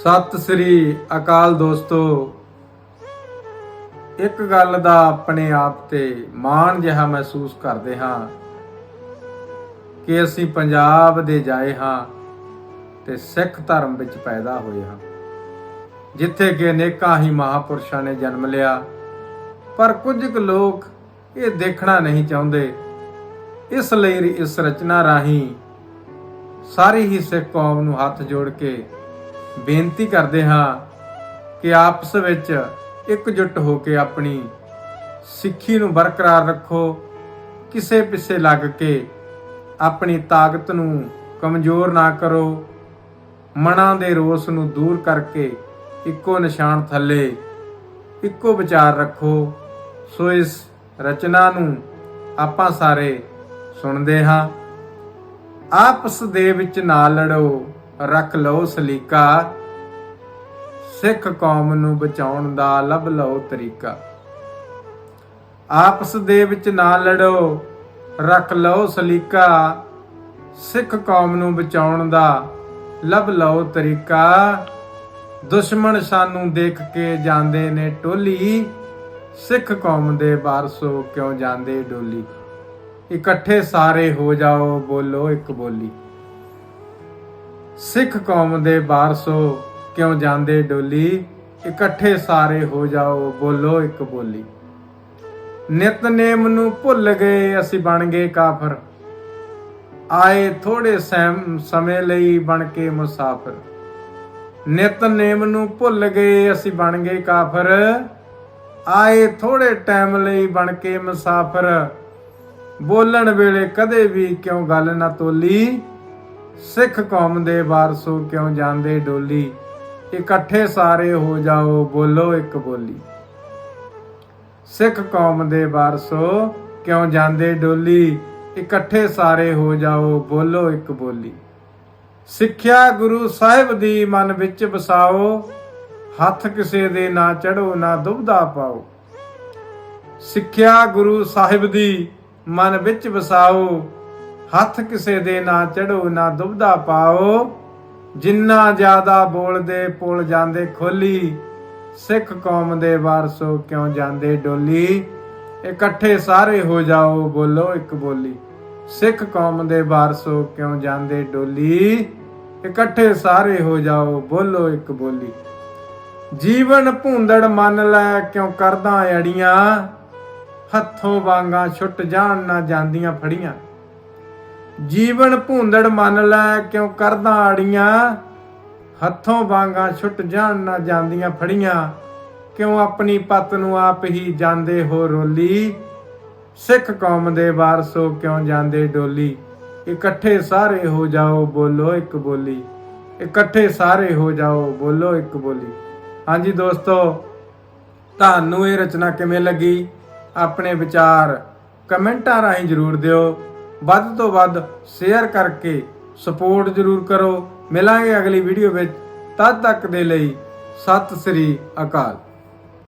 ਸਤਿ ਸ੍ਰੀ ਅਕਾਲ ਦੋਸਤੋ। ਇੱਕ ਗੱਲ ਦਾ ਆਪਣੇ ਆਪ ਤੇ ਮਾਣ ਜਿਹਾ ਮਹਿਸੂਸ ਕਰਦੇ ਹਾਂ ਕਿ ਅਸੀਂ ਪੰਜਾਬ ਦੇ ਜਾਏ ਹਾਂ ਤੇ ਸਿੱਖ ਧਰਮ ਵਿੱਚ ਪੈਦਾ ਹੋਏ ਹਾਂ। ਜਿੱਥੇ ਕਿ ਅਨੇਕਾਂ ਹੀ ਮਹਾਪੁਰਸ਼ਾਂ ਨੇ ਜਨਮ ਲਿਆ, ਪਰ ਕੁਝ ਕੁ ਲੋਕ ਇਹ ਦੇਖਣਾ ਨਹੀਂ ਚਾਹੁੰਦੇ। ਇਸ ਲਈ ਇਸ ਰਚਨਾ ਰਾਹੀਂ ਸਾਰੀ ਹੀ ਸਿੱਖ ਕੌਮ ਨੂੰ ਹੱਥ ਜੋੜ ਕੇ ਬੇਨਤੀ ਕਰਦੇ ਹਾਂ ਕਿ ਆਪਸ ਵਿੱਚ ਇਕਜੁੱਟ ਹੋ ਕੇ ਆਪਣੀ ਸਿੱਖੀ ਨੂੰ ਬਰਕਰਾਰ ਰੱਖੋ, ਕਿਸੇ ਪਿੱਛੇ ਲੱਗ ਕੇ ਆਪਣੀ ਤਾਕਤ ਨੂੰ ਕਮਜ਼ੋਰ ਨਾ ਕਰੋ, ਮਨਾਂ ਦੇ ਰੋਸ ਨੂੰ ਦੂਰ ਕਰਕੇ ਇੱਕੋ ਨਿਸ਼ਾਨ ਥੱਲੇ ਇੱਕੋ ਵਿਚਾਰ ਰੱਖੋ। ਸੋ ਇਸ ਰਚਨਾ ਨੂੰ ਆਪਾਂ ਸਾਰੇ ਸੁਣਦੇ ਹਾਂ। ਆਪਸ ਦੇ ਵਿੱਚ ਨਾ ਲੜੋ। ਰੱਖ ਲਓ ਸਲੀਕਾ। ਸਿੱਖ ਕੌਮ ਨੂੰ ਬਚਾਉਣ ਦਾ ਲੱਭ ਲਓ ਤਰੀਕਾ। ਆਪਸ ਦੇ ਵਿੱਚ ਨਾ ਲੜੋ, ਰੱਖ ਲਓ ਸਲੀਕਾ। ਸਿੱਖ ਕੌਮ ਨੂੰ ਬਚਾਉਣ ਦਾ ਲੱਭ ਲਓ ਤਰੀਕਾ। ਦੁਸ਼ਮਣ ਸਾਨੂੰ ਦੇਖ ਕੇ ਜਾਂਦੇ ਨੇ ਟੋਲੀ। ਸਿੱਖ ਕੌਮ ਦੇ ਵਾਰਸੋ ਕਿਉਂ ਜਾਂਦੇ ਡੋਲੀ? ਇਕੱਠੇ ਸਾਰੇ ਹੋ ਜਾਓ, ਬੋਲੋ ਇੱਕ ਬੋਲੀ। ਸਿੱਖ ਕੌਮ ਦੇ ਵਾਰਸੋ ਕਿਉਂ ਜਾਂਦੇ ਡੋਲੀ? ਇਕੱਠੇ ਸਾਰੇ ਹੋ ਜਾਓ, ਬੋਲੋ ਇੱਕ ਬੋਲੀ। ਨਿਤਨੇਮ ਨੂੰ ਭੁੱਲ ਗਏ ਅਸੀਂ ਬਣ ਗਏ ਕਾਫਰ। ਆਏ ਥੋੜੇ ਸੈਮ- ਸਮੇਂ ਲਈ ਬਣ ਕੇ ਮੁਸਾਫਰ। ਨਿਤਨੇਮ ਨੂੰ ਭੁੱਲ ਗਏ ਅਸੀਂ ਬਣ ਗਏ ਕਾਫਰ। ਆਏ ਥੋੜੇ ਟਾਈਮ ਲਈ ਬਣ ਕੇ ਮੁਸਾਫਰ। ਬੋਲਣ ਵੇਲੇ ਕਦੇ ਵੀ ਕਿਉਂ ਗੱਲ ਨਾ ਤੋਲੀ? ਸਿੱਖ ਕੌਮ ਦੇ ਵਾਰਸੋ ਕਿਉਂ ਜਾਂਦੇ ਡੋਲੀ? ਇਕੱਠੇ ਸਾਰੇ ਹੋ ਜਾਓ, ਬੋਲੋ ਇੱਕ ਬੋਲੀ। ਸਿੱਖ ਕੌਮ ਦੇ ਵਾਰਸੋ ਕਿਉਂ ਜਾਂਦੇ ਡੋਲੀ? ਇਕੱਠੇ ਸਾਰੇ ਹੋ ਜਾਓ, ਬੋਲੋ ਇੱਕ ਬੋਲੀ। ਸਿੱਖਿਆ ਗੁਰੂ ਸਾਹਿਬ ਦੀ ਮਨ ਵਿੱਚ ਵਸਾਓ, ਹੱਥ ਕਿਸੇ ਦੇ ਨਾ ਚੜੋ ਨਾ ਦੁਬਦਾ ਪਾਓ। ਸਿੱਖਿਆ ਗੁਰੂ ਸਾਹਿਬ ਦੀ ਮਨ ਵਿੱਚ ਵਸਾਓ ਹੱਥ ਕਿਸੇ ਦੇ ਨਾ ਚੜੋ ਨਾ ਦੁਬਦਾ ਪਾਓ। ਜਿੰਨਾ ਜ਼ਿਆਦਾ ਬੋਲਦੇ, ਪੁੱਲ ਜਾਂਦੇ ਖੋਲੀ। ਸਿੱਖ ਕੌਮ ਦੇ ਵਾਰਸੋ ਕਿਉਂ ਜਾਂਦੇ ਡੋਲੀ? ਇਕੱਠੇ ਸਾਰੇ ਹੋ ਜਾਓ, ਬੋਲੋ ਇੱਕ ਬੋਲੀ। ਸਿੱਖ ਕੌਮ ਦੇ ਵਾਰਸੋ ਕਿਉਂ ਜਾਂਦੇ ਡੋਲੀ? ਇਕੱਠੇ ਸਾਰੇ ਹੋ ਜਾਓ, ਬੋਲੋ ਇੱਕ ਬੋਲੀ। ਜੀਵਨ ਭੂੰਦੜ ਮੰਨ ਲੈ, ਕਿਉਂ ਕਰਦਾ ਅੜੀਆਂ? ਹੱਥੋਂ ਵਾਂਗਾ ਛੁੱਟ ਜਾਣ, ਨਾ ਜਾਂਦੀਆਂ ਫੜੀਆਂ। ਜੀਵਨ ਭੂੰਦੜ ਮੰਨ ਲੈ, ਕਿਉਂ ਕਰਦਾ ਆੜੀਆਂ ਹੱਥੋਂ ਵਾਂਗਾ ਛੁੱਟ ਜਾਣ, ਨਾ ਜਾਂਦੀਆਂ ਫੜੀਆਂ। ਕਿਉਂ ਆਪਣੀ ਪੱਤ ਨੂੰ ਆਪ ਹੀ ਜਾਂਦੇ ਹੋ ਰੋਲੀ? ਸਿੱਖ ਕੌਮ ਦੇ ਵਾਰਸੋ ਕਿਉਂ ਜਾਂਦੇ ਡੋਲੀ? ਇਕੱਠੇ ਸਾਰੇ ਹੋ ਜਾਓ, ਬੋਲੋ ਇੱਕ ਬੋਲੀ। ਇਕੱਠੇ ਸਾਰੇ ਹੋ ਜਾਓ, ਬੋਲੋ ਇੱਕ ਬੋਲੀ। ਹਾਂਜੀ ਦੋਸਤੋ, ਤੁਹਾਨੂੰ ਇਹ ਰਚਨਾ ਕਿਵੇਂ ਲੱਗੀ? ਆਪਣੇ ਵਿਚਾਰ ਕਮੈਂਟਾਂ ਰਾਹੀਂ ਜਰੂਰ ਦਿਓ। ਵੱਧ ਤੋਂ ਵੱਧ ਸ਼ੇਅਰ ਕਰਕੇ ਸਪੋਰਟ ਜਰੂਰ ਕਰੋ। ਮਿਲਾਂਗੇ ਅਗਲੀ ਵੀਡੀਓ ਵਿੱਚ। ਤਦ ਤੱਕ ਦੇ ਲਈ ਸਤਿ ਸ੍ਰੀ ਅਕਾਲ।